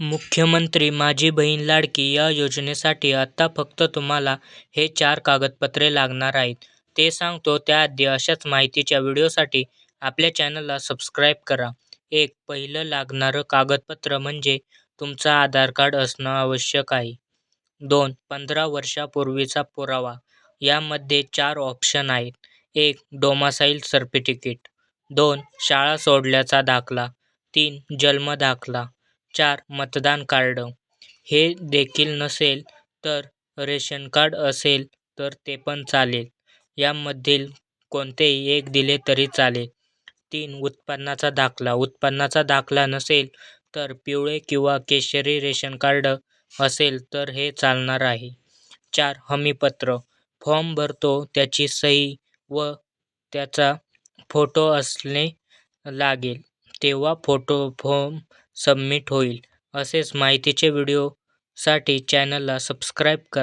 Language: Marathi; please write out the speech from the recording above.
मुख्यमंत्री माझी बहीण लाडकी या योजनेसाठी आत्ता फक्त तुम्हाला हे चार कागदपत्रे लागणार आहेत ते सांगतो त्याआधी अशाच माहितीच्या व्हिडिओसाठी आपल्या चॅनलला सबस्क्राईब करा. एक पहिलं लागणारं कागदपत्र म्हणजे तुमचं आधार कार्ड असणं आवश्यक आहे. दोन पंधरा वर्षापूर्वीचा पुरावा यामध्ये चार ऑप्शन आहेत. एक डोमासाईल सर्टिफिकेट. दोन शाळा सोडल्याचा दाखला. तीन जन्म दाखला चार मतदान कार्ड. हे देखील नसेल तर रेशन कार्ड असेल तर ते पण चालेल. यामधील कोणतेही एक दिले तरी चालेल. तीन उत्पन्नाचा दाखला. उत्पन्नाचा दाखला नसेल तर पिवळे किंवा केशरी रेशन कार्ड असेल तर हे चालणार आहे. चार हमीपत्र. फॉर्म भरतो त्याची सही व त्याचा फोटो असणे लागेल तेव्हा फोटो फॉर्म सबमिट होईल. असेच माहितीचे व्हिडिओसाठी चॅनलला सबस्क्राईब करा.